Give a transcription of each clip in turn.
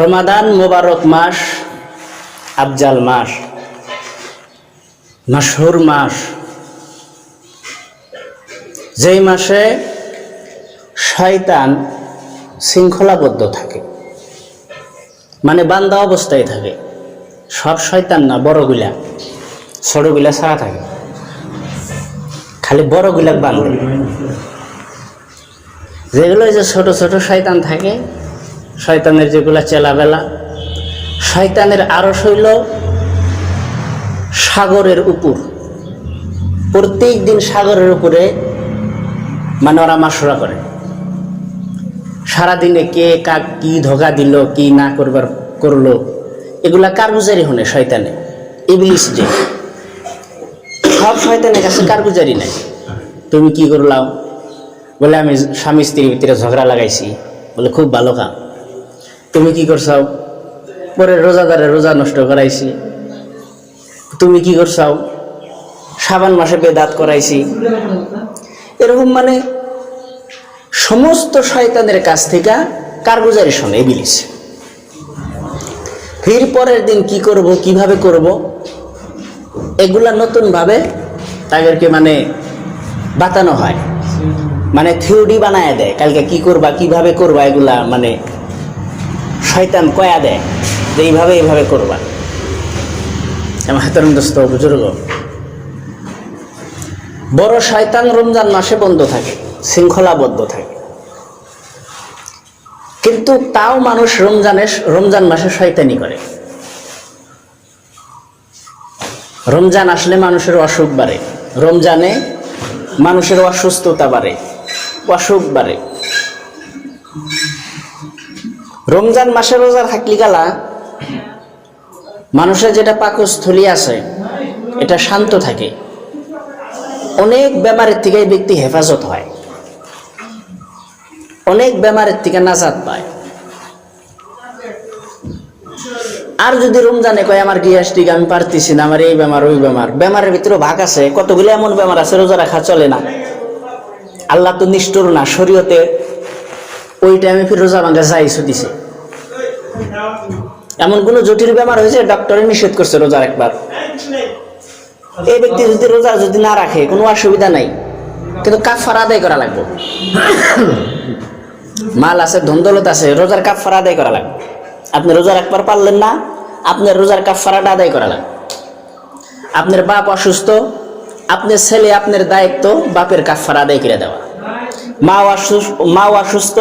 রমাদান মোবারক মাস, আফজাল মাস মাসহুর মাস। যেই মাসে শয়তান শৃঙ্খলাবদ্ধ থাকে মানে বান্দা অবস্থায় থাকে, সব শয়তান না, বড়গুলা, ছোটগুলা ছাড়া থাকে। খালি বড়গুলা বান্ধে যেগুলো যে ছোট ছোট শয়তান থাকে শয়তানের যেগুলো চেলাবেলা। শয়তানের আরস হইল সাগরের উপর। প্রত্যেক দিন সাগরের উপরে মানে ওরা মাসরা করে। সারাদিনে কে কাক কি ধোকা দিল, কি না করবার করল, এগুলা কারগুজারি হনে শয়তানে, ইবলিস যে। সব শয়তানের কাছে কারগুজারি নাই। তুমি কি করলাম? বলে আমি স্বামী স্ত্রীর ভিতরে ঝগড়া লাগাইছি। বলে খুব ভালো কাম। তুমি কি করছাও? পরে রোজাদারে রোজা নষ্ট করাইছি। তুমি কি করছাও? সাবান মাসে বেদাত করাইছি। এরকম মানে সমস্ত শয়তানের কাছ থেকে কারগুজারি শোনে বিলিস ফির পরের দিন কি করব, কীভাবে করব? এগুলা নতুনভাবে তাদেরকে মানে বাতানো হয়। মানে থিওরি বানায় দেয়, কালকে কি করবা, কীভাবে করবা এগুলা মানে শয়তান কয়া দেয় যে এইভাবে এইভাবে করবা। আমার দোস্ত বুজুর্গ। বড় শয়তান রমজান মাসে বন্ধ থাকে, শৃঙ্খলাবদ্ধ থাকে। কিন্তু তাও মানুষ রমজানে রমজান মাসে শয়তানি করে। রমজান আসলে মানুষের অসুখ বাড়ে। রমজানে মানুষের অসুস্থতা বাড়ে, অসুখ বাড়ে। রমজান মাসে রোজা থাকলি গালা, মানুষের যেটা পাকস্থলী আছে, এটা শান্ত থাকে। অনেক বেমারের থেকে ব্যক্তি হেফাজত হয়। অনেক বেমারের থেকে নাজাদ পায়। আর যদি রমজানে কয়, আমার গ্যাস্ট্রিক আমি পারতেছি না, আমার এই বেমার, ওই বেমার। বেমারের ভিতরে ভাগ আছে, কতগুলো এমন বেমার আছে, রোজা রাখা চলে না। আল্লাহ তো নিষ্ঠুর না, শরীয়তে ওই টাইমে ফির রোজা ভাঙ্গা যাইছো দিছে। এমন কোনো জটিল বেমার হয়েছে ডক্টরে নিষেধ করছে রোজার একবার। এই ব্যক্তি যদি রোজা যদি না রাখে, কোনো অসুবিধা নাই। কিন্তু কাফার আদায় করা লাগবে। মাল আছে ধন্দলত আছে, রোজার কাফার আদায় করা লাগবে। আপনি রোজা রাখবার পারলেন না, আপনার রোজার কাফারাটা আদায় করা লাগবে। আপনার বাপ অসুস্থ, আপনার ছেলে, আপনার দায়িত্ব বাপের কাফার আদায় করে দেওয়া। মা অসুস্থ মা অসুস্থ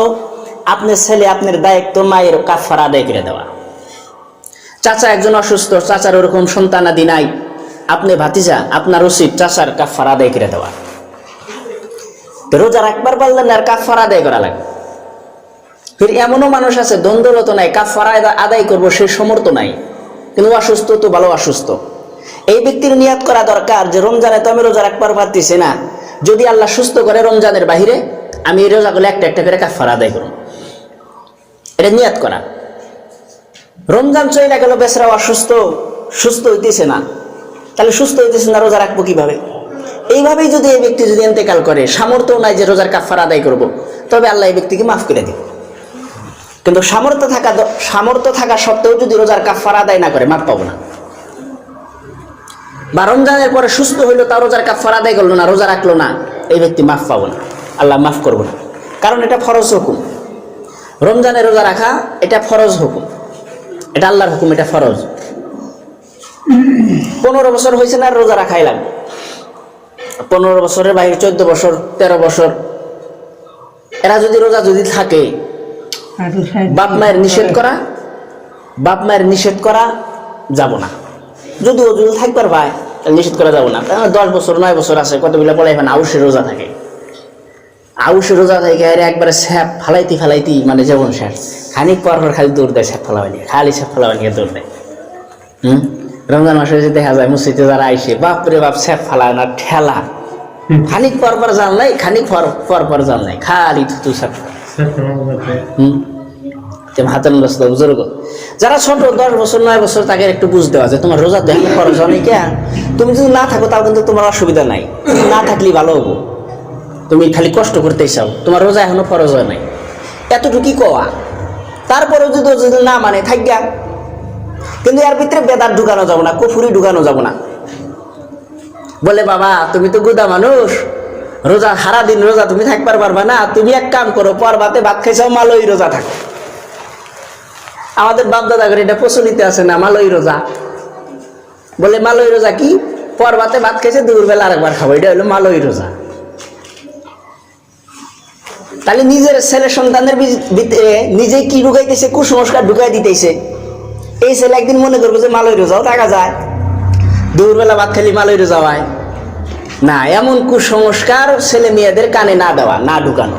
আপনার ছেলে, আপনার দায়িত্ব মায়ের কাফার আদায় করে দেওয়া। চাচা একজন অসুস্থ, চাচার ওরকম সন্তানাদি নাই। আপনি ভাতিজা, আপনার উচিত চাচার কাফার আদায় করে দেওয়া। রোজা রাখবার পারলেন আর কাফার আদায় করা লাগবে ফির এমনও মানুষ আছে, দ্বন্দ্বরত নাই কাফার আদা- আদায় করব সে সমর্থ নাই। কিন্তু অসুস্থ তো ভালো অসুস্থ। এই ব্যক্তির নিয়াত করা দরকার যে রমজানে তো আমি রোজা রাখবার পারতেছি না। যদি আল্লাহ সুস্থ করে রমজানের বাহিরে, আমি এই রোজাগুলো একটা একটা করে কাফার আদায় করব। এটা নিয়াত করা। রমজান চলে গেল বেসরা অসুস্থ, সুস্থ হইতেছে না। তাহলে সুস্থ হইতেছে না, রোজা রাখব কীভাবে? এইভাবেই যদি এই ব্যক্তি যদি এতেকাল করে সামর্থ্য নাই যে রোজার কাফার আদায় করব, তবে আল্লাহ এই ব্যক্তিকে মাফ করে দিবে। কিন্তু সামর্থ্য থাকা সামর্থ্য থাকা সত্ত্বেও যদি রোজার কাফার আদায় না করে মাফ পাবো না। বা রমজানের পরে সুস্থ হইল তা রোজার কাফার আদায় করল না, রোজা রাখল না, এই ব্যক্তি মাফ পাবো না। আল্লাহ মাফ করব না। কারণ এটা ফরজ হুকুম। রমজানে রোজা রাখা, এটা ফরজ হুকুম। এটা আল্লাহর হুকুম, এটা ফরজ। পনেরো বছর হয়েছে না রোজা রাখাই লাগবে। পনেরো বছরের বাইরে চোদ্দ বছর, তেরো বছর, এরা যদি রোজা যদি থাকে, বাপ মায়ের নিষেধ করা, বাপ মায়ের নিষেধ করা যাব না। যদি ও যদি থাকবার ভাই নিষেধ করা যাব না। দশ বছর, নয় বছর আছে, কতগুলো পড়াই না আউসে রোজা থাকে। আউসে রোজা থাকে আর একবারে স্যাপ ফালাইতি ফালাইতি মানে যেমন স্যাপ। খানিক পর পর খালি দৌড় দেয় স্যাপ নিয়ে খালি স্যাপ নিয়ে দৌড় দেয়। হুম? রমজান মাসে যে দেখা যায় মসজিদে যারা আইসে বাপ রে বাপ স্যাপ ফালায় না ঠেলা। খানিক পর পর জাল নাই খানিক পর পর নাই খালি থুতু স্যাপ হুম? ব্যস্ত বুজুর্গ যারা ছোট দশ বছর নয় বছর তাকে একটু বুঝ দেওয়া যায় তোমার রোজা দেখো খরচ অনেক তুমি যদি না থাকো তাও কিন্তু তোমার অসুবিধা নাই। না থাকলেই ভালো হব। তুমি খালি কষ্ট করতেই চাও। তোমার রোজা এখনও ফরজ হয় নাই। এতটুকুই কওয়া। তারপরেও যদি যদি না মানে থাকগা কিন্তু এর ভিতরে বেদার ঢুকানো যাব না, কুফুরি ঢুকানো যাব না। বলে, বাবা, তুমি তো গুদা মানুষ। রোজা সারা দিন রোজা তুমি থাকবার পারবা না। তুমি এক কাম করো, পরবাতে ভাত খাইছাও, মালই রোজা থাকো। আমাদের বাপ দাদা করে এটা প্রচলিত আছে না, মালই রোজা। বলে, মালই রোজা কি? পরবাতে ভাত খাইছে, দুপুরবেলা আরেকবার খাব। এটা হলো মালই রোজা। তাহলে নিজের ছেলে সন্তানের ভিতরে নিজে কি ঢুকাইতেছে? কুসংস্কার ঢুকাই দিতেছে। এই ছেলে একদিন মনে করব যে মালই রোজাও থাকা যায়। দুপুরবেলা ভাত খালি মালই রোজা হয় না, এমন কুসংস্কার ছেলে মেয়েদের কানে না দেওয়া, না ঢুকানো।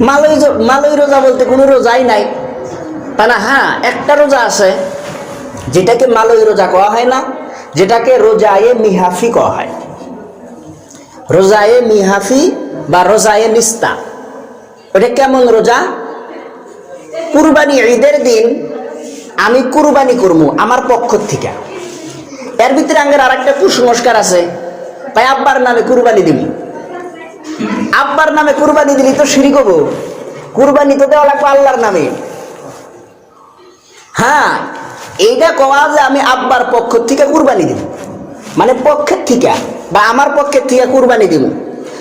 মালই জ- মালই রোজা বলতে কোনো রোজাই নাই। তা না হ্যাঁ একটা রোজা আছে, যেটাকে মালয় রোজা কওয়া হয় না, যেটাকে রোজায়ে মিহাফি কওয়া হয়। রোজায়ে মিহাফি বা রোজায়ে নিস্তা ওটা কেমন রোজা? কুরবানি ঈদের দিন আমি কুরবানি করব আমার পক্ষ থেকে। এর ভিতরে আঙ্গের আর একটা কুসংস্কার আছে। তাই আব্বার নামে কুরবানি দিবি। আব্বার নামে কুরবানি দিলি তো শিরিক হব। কুরবানি তো দেওয়া লাগবে আল্লাহর নামে। হ্যাঁ এইটা কওয়া যে আমি আব্বার পক্ষ থেকে কুরবানি দিব। মানে পক্ষের থেকে বা আমার পক্ষের থেকে কুরবানি দিব।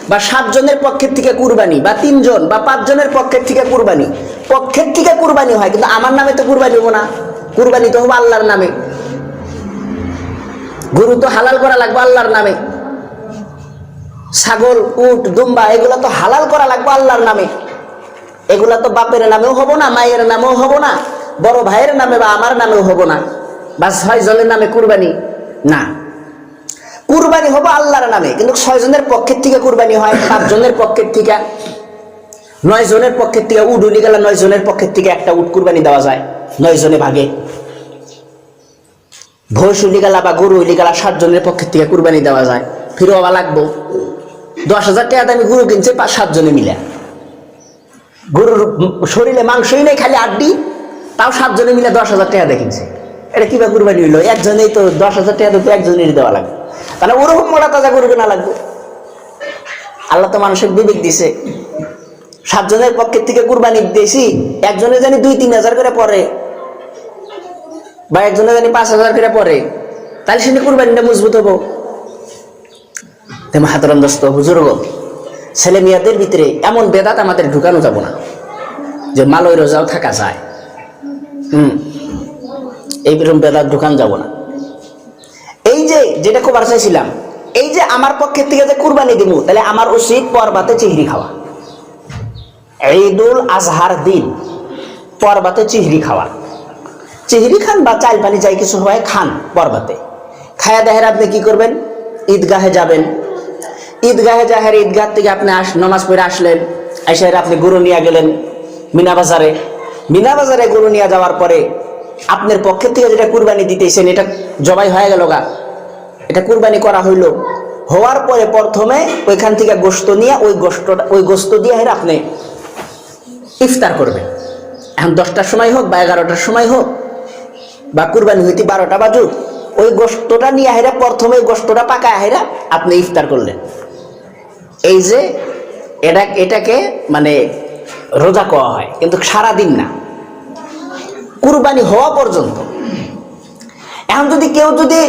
বা সাতজনের পক্ষের থেকে কুরবানি, বা তিনজন, বা পাঁচজনের পক্ষের থেকে কুরবানি। পক্ষের থেকে কুরবানি হয়, কিন্তু আমার নামে তো কুরবানি হব না। কুরবানি তো হব আল্লাহর নামে। গরু তো হালাল করা লাগবে আল্লাহর নামে। ছাগল, উট, দুম্বা, এগুলো তো হালাল করা লাগবে আল্লাহর নামে। এগুলা তো বাপের নামেও হব না, মায়ের নামেও হব না, বড় ভাইয়ের নামে বা আমার নামেও হব না। বা ছয় জনের নামে কুরবানি। না। কুরবানি হব আল্লাহর নামে। কিন্তু ছয় জনের পক্ষের থেকে কুরবানি হয়, সাত জনের পক্ষের থেকে। নয় জনের পক্ষের থেকে উট উলি গেলে নয় জনের পক্ষের থেকে একটা উট কুরবানি দেওয়া যায়, নয় জনে ভাগে। ভৈষ উলি গেলা বা গরু উলি গেলা সাত জনের পক্ষের থেকে কুরবানি দেওয়া যায়। ফিরে হওয়া লাগবো। দশ হাজার টাকা দামি গরু কিনছে পাঁচ সাত জনে মিলে। গরুর শরীরে মাংসই নেই, খালি আড্ডি। তাও সাতজনে মিলে দশ হাজার টাকা দেখিনছে এটা কিবা কুরবানি হইল। একজনেই তো দশ হাজার টাকা তো একজনেরই দেওয়া লাগবে। তাহলে ওরকম মোটা তাজা গরু কেনা লাগবে? আল্লাহ তো মানুষের বিবেক দিছে। সাতজনের পক্ষের থেকে কুরবানি দিয়েছি একজনে জানি দুই, তিন হাজার করে পরে বা একজনে জানি পাঁচ হাজার করে পরে তাহলে সে কুরবানিটা মজবুত হব। হাতরম দোস্ত, বুজুর্গ, ছেলে মেয়েদের ভিতরে এমন বেদাত আমাদের ঢুকানো যাব না, যে মালয় রোজাও থাকা যায়। হুম। এইরকম বেদাত ঢুকানো যাব না। এই যে যেটা কবার চাইছিলাম এই যে আমার পক্ষের থেকে যে কুরবানি দিব তাহলে আমার উচিত পরবাতে চিহরি খাওয়া। ঈদুল আজহার দিন, পরবাতে চিহরি খাওয়া। চিহরি খান বা চাল পানি যাই কিছু হয়, খান পরবাতে। খায়া দেহের আপনি কি করবেন? ঈদগাহে যাবেন। ঈদগাহে জাহের ঈদগাহ থেকে আপনি আস নমাজ পড়ে আসলেন, এসে আপনি গরু নিয়ে গেলেন মিনা বাজারে মিনা বাজারে গরু নিয়ে যাওয়ার পরে আপনার পক্ষের থেকে যেটা কুরবানি দিতেছেন, এটা জবাই হয়ে গেল গা। এটা কুরবানি করা হইল। হওয়ার পরে প্রথমে ওইখান থেকে গোস্ত নিয়ে ওই গোস্তটা ওই গোস্ত দিয়ে আপনি ইফতার করবেন। এখন দশটার সময় হোক বা এগারোটার সময় হোক, বা কুরবানি হইতে বারোটা বাজুক, ওই গোস্তটা নিয়ে হেরা প্রথমে ওই গোস্তটা পাকা হেরা আপনি ইফতার করলেন। এই যে এটা, এটাকে মানে রোজা কওয়া হয়, কিন্তু সারা দিন না। কুরবানি হওয়া পর্যন্ত। এখন যদি কেউ যদি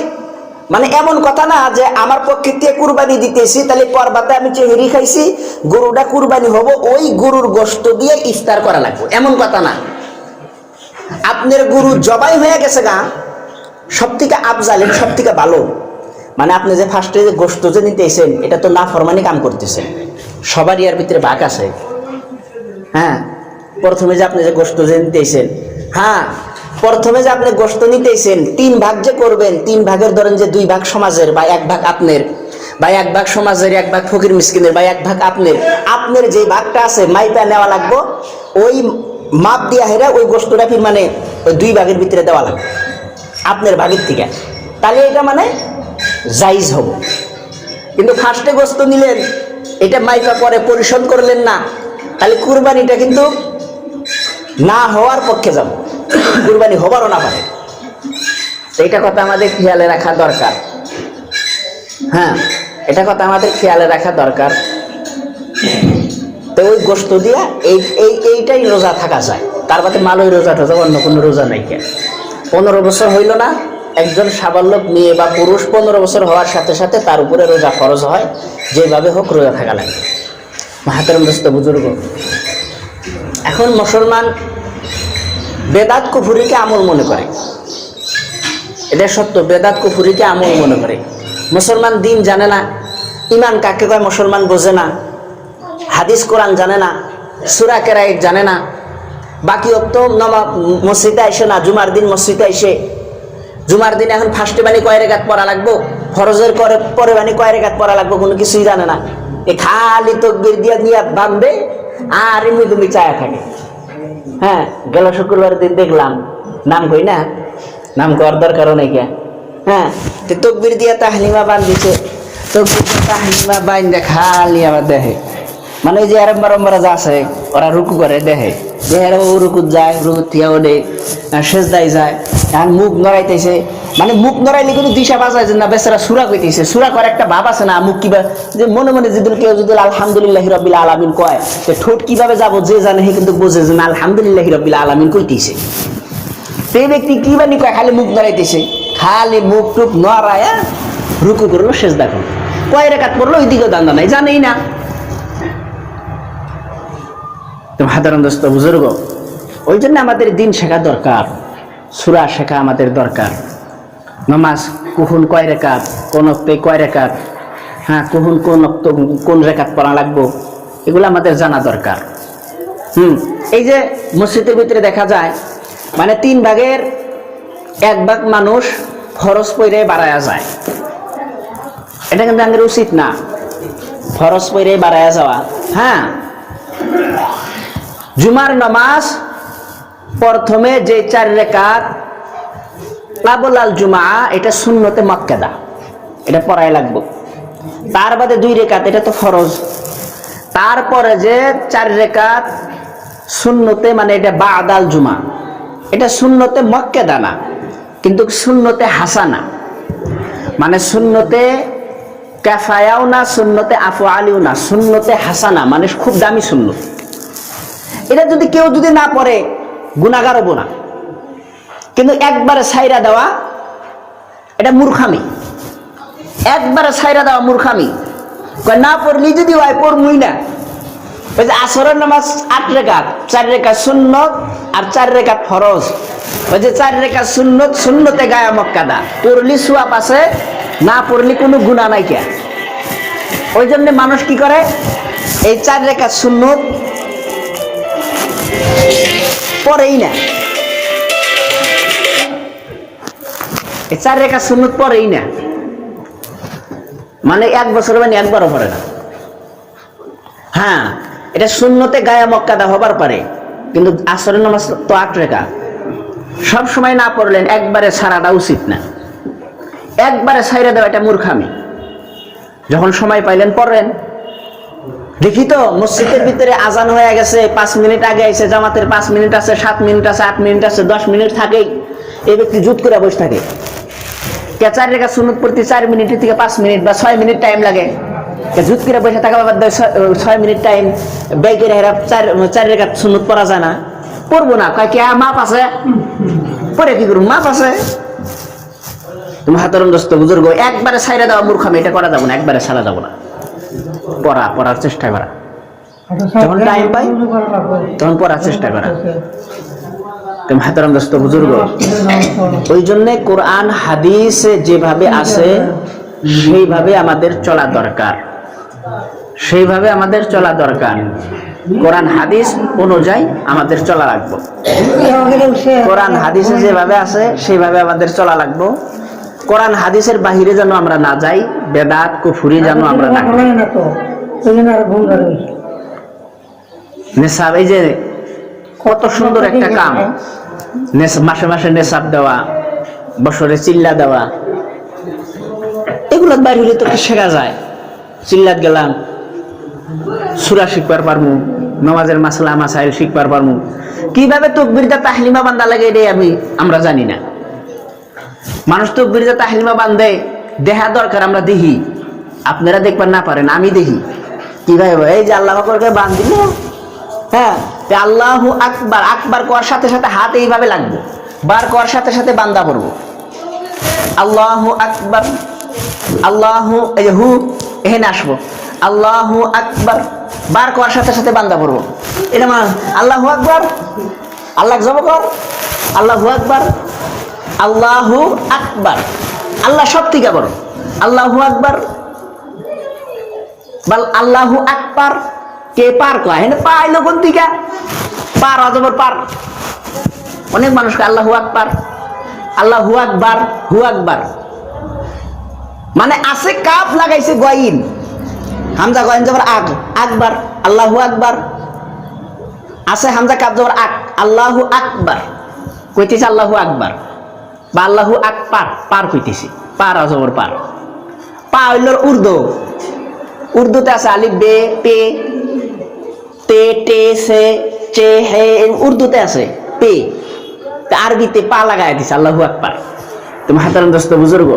মানে এমন কথা না যে আমার পক্ষে থেকে কুরবানি দিতেছি, তাহলে পরবাতে আমি চেহারি খাইছি, গরুটা কুরবানি হব, ওই গরুর গোস্ত দিয়ে ইফতার করা লাগবে। এমন কথা না। আপনার গরু জবাই হয়ে গেছে গা সব থেকে আফজালেন সব থেকে ভালো। মানে আপনি যে ফার্স্টে যে গোস্ত যে নিতেছেন, এটা তো না ফরমানি কাম করতেছেন সবারই এর ভিতরে বাঘ আছে। হ্যাঁ প্রথমে যে আপনি যে গোস্ত যে নিতেছেন হ্যাঁ প্রথমে যে আপনি গোস্ত নিতেছেন, তিন ভাগ যে করবেন, তিন ভাগের ধরেন যে দুই ভাগ সমাজের বা এক ভাগ আপনার, বা এক ভাগ সমাজের, এক ভাগ ফকির মিসকিনের, বা এক ভাগ আপনার আপনার যে ভাগটা আছে, মাইপা নেওয়া লাগবো, ওই মাপ দিয়া হেরা ওই গোস্তটা ফির মানে ওই দুই ভাগের ভিতরে দেওয়া লাগবে, আপনার ভাগের থেকে। তাহলে এটা মানে জাইজ হব। কিন্তু ফার্স্টে গোস্ত নিলেন, এটা মাইপা পরে পরিশোধ করলেন না, তাহলে কুরবানিটা কিন্তু না হওয়ার পক্ষে যাব। কুরবানি হবারও না পারে। এটা কথা আমাদের খেয়ালে রাখা দরকার। হ্যাঁ এটা কথা আমাদের খেয়ালে রাখা দরকার। তো ওই গোস্ত দিয়া এই এই, এইটাই রোজা থাকা যায়। তার বাদে মালই রোজা টোজা, অন্য কোনো রোজা নাই কে। পনেরো বছর হইল না, একজন সাবাল্যক মেয়ে বা পুরুষ পনেরো বছর হওয়ার সাথে সাথে তার উপরে রোজা ফরজ হয়। যেভাবে হোক রোজা থাকা লাগে। মাহাতের দোস্ত, বুজুর্গ। এখন মুসলমান বেদাত কুফুরিকে আমল মনে করে। এটা সত্য, বেদাত কুফুরিকে আমল মনে করে। মুসলমান দিন জানে না, ইমান কাকে কয় মুসলমান বোঝে না, হাদিস কোরআন জানে না, সুরা কেরাইট জানে না। বাকি অক্ত নমা মসজিদে আইসে না, জুমার দিন মসজিদে আইসে। জুমার দিন এখন ফার্স্টে বাণী কয় রেগাত পড়া লাগবো? ফরজের করে পরে বাণী কয় রেগাত পড়া লাগবো? কোনো কিছুই জানে না। এ খালি তকবির দিয়া নিয়ে বাঁধবে আর এমনি তুমি চায়া থাকে। হ্যাঁ গেল শুক্রবার দিন দেখলাম, নাম কই না? নাম কর দরকার নাই কে? হ্যাঁ তো তকবির দিয়া তাহলিমা বান দিছে তকবির দিয়া তাহলিমা বাইন দে খালি দেখে মানে ওই যে আরম্বার আরম্বার যা আছে, ওরা রুকু করে দেখে দেখে ও রুকুত যায় রুকুত থিয়া ওঠে শেষদাই যায়। এখন মুখ নড়াইতেছে। মানে মুখ নড়াইলে কিন্তু দিশা বাজায় যে না, বেচারা সুরা কইতেছে। সুরা করে একটা ভাব আছে না, মুখ কিবা যে মনে মনে যেদিন কেউ যদি আলহামদুলিল্লাহ রবিল আলামিন কয় তো ঠোঁট কীভাবে যাব যে জানে, সে কিন্তু বোঝে যে না, আলহামদুলিল্লাহ রবিল আলামিন কইতেছে। সেই ব্যক্তি কি বানি কয় খালি মুখ নড়াইতেছে। খালি মুখ টুক নড়ায় রুকু করল শেষ দেখো কয় রেখাত পড়ল ওই দিকে দান্দা নাই, জানেই না। তো সাধারণ দোস্ত, বুজুর্গ। ওই জন্য আমাদের দিন শেখা দরকার, সুরা শেখা আমাদের দরকার। নমাজ কুহুন কয় রেখাত, কোন অক্তে কয় রেখাত? হ্যাঁ কুহুন কোন অক্ত, কোন রেখাত পড়া লাগবো? এগুলো আমাদের জানা দরকার। হুম, এই যে মসজিদের ভিতরে দেখা যায় মানে তিন ভাগের এক ভাগ মানুষ ফরজ পইরে বাড়ায়া যায়। এটা কিন্তু আমাদের উচিত না, ফরজ পইরে বাড়ায়া যাওয়া। হ্যাঁ জুমার নামাজ প্রথমে যে চার রেখাত কাবল আল জুমা, এটা শূন্যতে মক্কেদা। এটা পড়াই লাগবো। তার বাদে দুই রেখাত, এটা তো ফরজ। তারপরে যে চার রেখাত শূন্যতে মানে এটা বা বাদাল জুমা। এটা শূন্যতে মক্কেদা না, কিন্তু শূন্যতে হাসানা। মানে শূন্যতে ক্যাফায়াও না শূন্যতে আফু আলিও না শূন্যতে হাসানা মানে খুব দামি শূন্য এটা যদি কেউ যদি না পড়ে গুণাগার হব না। কিন্তু একবারে সাইরা দেওয়া, এটা মূর্খামি। একবারে সাইরা দেওয়া মূর্খামি। না পড়লি যদি হয়, পড়মুই না। ওই যে আসরের নামাজ আট রেখাত, চার রেখা সুন্নত আর চার রেখা ফরজ। ওই যে চার রেখা সুন্নত, সুন্নতে গায়া মক্কাদা পড়লি সুয়াপ আছে, না পড়লি কোনো গুণা নাই কে। ওই জন্য মানুষ কি করে? এই চার রেখা সুন্নত পরেই না। চার রেখা সুন্নত পরেই না। মানে এক বছর মানে একবারও পড়ে না। হ্যাঁ এটা শূন্যতে গায়া মক্কাদা হবার পারে, কিন্তু আসরের নামাজ তো আট রেখা। সব সময় না পড়লেন, একবারে ছাড়াটা উচিত না। একবারে ছাইরে দেওয়া এটা মূর্খামি। যখন সময় পাইলেন পড়লেন দেখি তো, মসজিদের ভিতরে আজান হয়ে গেছে, পাঁচ মিনিট আগে এসে জামাতের পাঁচ মিনিট আছে, সাত মিনিট আছে, আট মিনিট আছে, দশ মিনিট থাকেই। এই ব্যক্তি জুত করে বসে থাকে। চার রেখা সুনত পড়তে চার মিনিট থেকে পাঁচ মিনিট বা ছয় মিনিট টাইম লাগে। জুত করে বসে থাকা দিয়ে ছয়- মিনিট টাইম ব্যয় করে হেরা চার চার রেখা সুনত পড়া যায় না। পড়ব না, কয় কে মাপ আছে? পরে কি করুন মাপ আছে। তুমি হাতরম দোস্ত, বুজুর্গ, একবারে সাইরা দেওয়া মূর্খামি এটা করা যাব না, একবারে সারা যাব না। পড়া, পড়ার চেষ্টা করা। যখন টাইম পাই, তখন পড়ার চেষ্টা করা। আমাদের চলা দরকার। সেইভাবে আমাদের চলা দরকার। হাদিস অনুযায়ী আমাদের চলা লাগবো। কোরআন, হাদিসে যেভাবে আছে, সেইভাবে আমাদের চলা লাগবো। কোরআন হাদিসের বাহিরে যেন আমরা না যাই বেদাত কুফুরি যেন আমরা না নেশাব এই যে কত সুন্দর একটা কাম। মাসে মাসে নেশাব দেওয়া বছরে চিল্লা দেওয়া। এগুলো বাইরে হলে তো শেখা যায়? চিল্লাত গেলাম সুরা শিখবার পারমু নমাজের মাসলা মাসাইল শিখবার পারমু। কীভাবে তকবিরটা তাহলিমা বান্দা লাগে এটাই আমি আমরা জানি না। মানুষ তো তকবিরটা তাহলিমা বান্ধে দেহা দরকার, আমরা দেখি আপনারা দেখবার না পারেন, আমি দেখি কীভাবে এই যে আল্লাহ করে বান দিল হ্যাঁ আল্লাহু আকবার আকবার করার সাথে সাথে হাত এইভাবে লাগবে। বার করার সাথে সাথে বান্দা পড়ব আল্লাহু আকবার, আল্লাহু, এই যে হু, এখানে আসব। আল্লাহু আকবার, বার করার সাথে সাথে বান্দা পড়ব এটা মা, আল্লাহু আকবার, আল্লাহ জব কর। আল্লাহু আকবার আল্লাহু আকবার। আল্লাহ সব থেকে বড়। আল্লাহু আকবার। বল আল্লাহু আকবার। কে পার কয়? হেন পাইলো কোন দিকে? পার অজবর পার। অনেক মানুষকে আল্লাহু আকবার। আল্লাহু আকবার, হু আকবার। মানে আছে কাপ লাগাইছে গয়িন হামজা গয়িন জবর আগ। আকবার, আল্লাহু আকবার। আছে হামজা কাপ জবর আক আল্লাহু আকবার। কইতেছে আল্লাহু আকবার। বা আল্লাহু আকবার পার কইতেছে পার অজবর পার। পা হইল উর্দু। উর্দুতে আছে আলিফ, বে, পে, তে, টে, সে, চে, হে উর্দুতে আছে, পে। তা আরবিতে পা লাগাই দিছে, আল্লাহু আকবার। তুমি হাতারান দোস্ত, বুজুর্গ,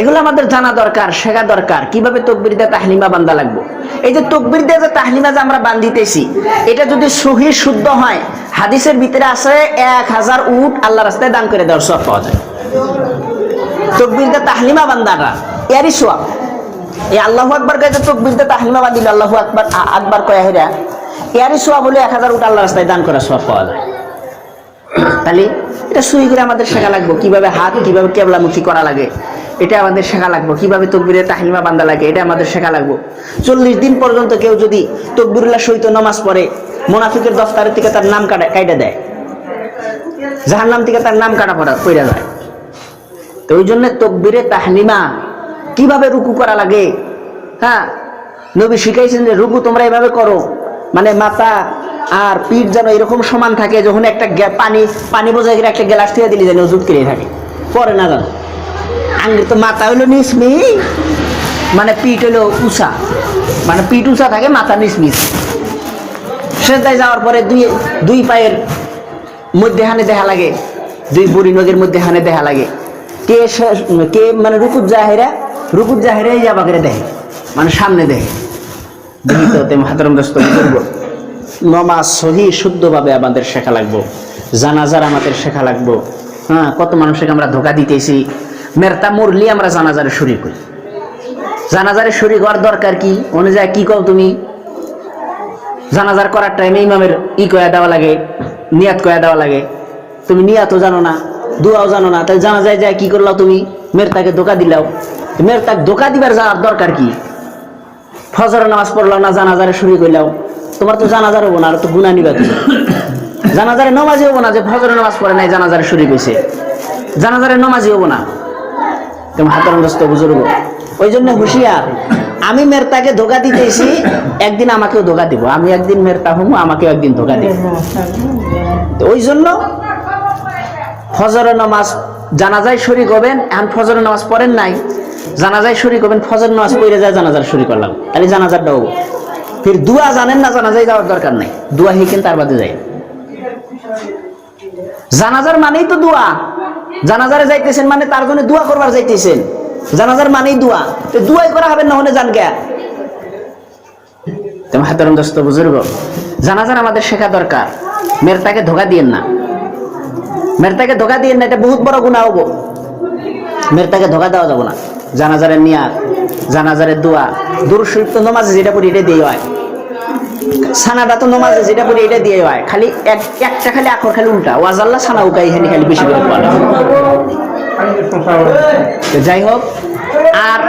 এগুলো আমাদের জানা দরকার, শেখা দরকার। কীভাবে তকবির দিয়ে তাহলিমা বান্দা লাগবো? এই যে তকবির দিয়ে যে তাহলিমা যে আমরা বান্ধিতেছি, এটা যদি সহি, শুদ্ধ হয় হাদিসের ভিতরে আছে এক হাজার উট আল্লাহ রাস্তায় দান করে দেওয়ার সব পাওয়া যায়। তকবির দিয়ে তাহলিমা বান্দাটা এরই সোয়াব এই আল্লাহু আকবার কয়ে যে তকবির দিয়ে তাহলিমা বান্দিল আল্লাহু আকবার আকবার কয়া হেরা, এরই সোয়াব হলে এক হাজার উট আল্লাহ রাস্তায় দান করার সব পাওয়া যায়। তাহলে এটা সুই করে আমাদের শেখা লাগবো, কীভাবে হাত, কীভাবে কেবলামুখী করা লাগে, এটা আমাদের শেখা লাগবো, কীভাবে তকবিরে তাহলিমা বান্দা লাগে, এটা আমাদের শেখা লাগবো। চল্লিশ দিন পর্যন্ত কেউ যদি তকবিরুল্লাহ সহিত নামাজ পড়ে মোনাফিকের দফতারের থেকে তার নাম কাটা কাইটা দেয়। যাহার নাম থেকে তার নাম কাটা পড়া পড়া যায়। তো ওই জন্য তকবিরে তাহলিমা কীভাবে রুকু করা লাগে? হ্যাঁ নবী শিখাইছেন যে রুকু তোমরা এভাবে করো। মানে মাথা আর পিঠ যেন এরকম সমান থাকে যখন একটা পানি পানি বোঝাই করে একটা গ্লাস থেকে দিলে যেন ওজুত করে থাকে। পরে না জানো? আঙ্গির তো মাথা হইল নিসমি মানে পিঠ হলো উষা মানে পিঠ উষা থাকে, মাথা নিসমিস। সেদায় যাওয়ার পরে দুই দুই পায়ের মধ্যে হানে দেখা লাগে দুই বুড়ি নদীর মধ্যে হানে দেখা লাগে। কে কে মানে রুকুত জাহেরা রুকুত জাহেরা এই যাবা করে দেখে মানে সামনে দেখে। দেখি তো দস্ত করব নমাজ সহি শুদ্ধভাবে আমাদের শেখা লাগবো। জানাজার আমাদের শেখা লাগবো। হ্যাঁ কত মানুষকে আমরা ধোকা দিতেছি। মেরতা মরলি আমরা জানাজারে শরীর করি। জানাজারে শরীর হওয়ার দরকার কি? অনুযায়ী কি কও তুমি? জানাজার করার টাইমে ইমামের ই কয়া দেওয়া লাগে, নিয়াত কয়া দেওয়া লাগে। তুমি নিয়াতও জানো না, দুয়াও জানো না তাই জানা যায় কি করলাও তুমি? মেয়ের তাকে ধোকা দিলাও। মেয়ের তাকে ধোকা দিবার যাওয়ার দরকার কি? ফজরের নামাজ পড়লাও না, জানাজারে শুরু করলাও তোমার তো জানাজার হব না, আর তো গুণা নিবা তুমি জানাজারে নমাজি হব না যে ফজরের নামাজ পড়ে নাই, জানাজারে শুরু করেছে জানাজারে নমাজি হব না। তুমি হাতের দস্ত বুজুর্গ। ওই জন্য হুঁশিয়ার। আমি মেরতাকে ধোকা দিতেছি, একদিন আমাকেও ধোকা দিব। আমি একদিন মেরতা হমু, আমাকেও একদিন ধোকা দিব। ওই জন্য ফজরের নামাজ জানাজায় শরিক হবেন, এখন ফজরের নামাজ পড়েন নাই। জানাজায় শরিক হবেন ফজর নামাজ পড়ে যায়, জানাজার শরিক করলাম। তাহলে জানাজার ডাও ফির দুয়া জানেন না, জানাজায় যাওয়ার দরকার নাই। দুয়া হিকেন তার বাদে যায়। জানাজার মানেই তো দোয়া। জানাজারে যাইতেছেন মানে তার জন্য দোয়া করবার যাইতেছেন। জানাজার মানেই দোয়া। দোয়াই করা হবে না হলে জান কে তোমার হাতের দোস্ত, বুজুর্গ, জানাজার আমাদের শেখা দরকার। মেয়ের তাকে ধোকা দিয়েন না। মেয়ের তাকে ধোকা দিয়েন না, এটা বহুত বড় গুণা হব। মেয়ের তাকে ধোকা দেওয়া যাব না। জানাজারের নিয়াত, জানাজারের দোয়া। দূর তো নমাজে যেটা পড়ি এটা দিয়ে হয়। সানাটা তো নমাজে যেটা পড়ি এটা দিয়ে হয়। খালি এক একটা খালি আখর খালি উল্টা। ওয়াজাল্লাহ সানা উকাই এখানে খালি বেশি করে যাই হোক আর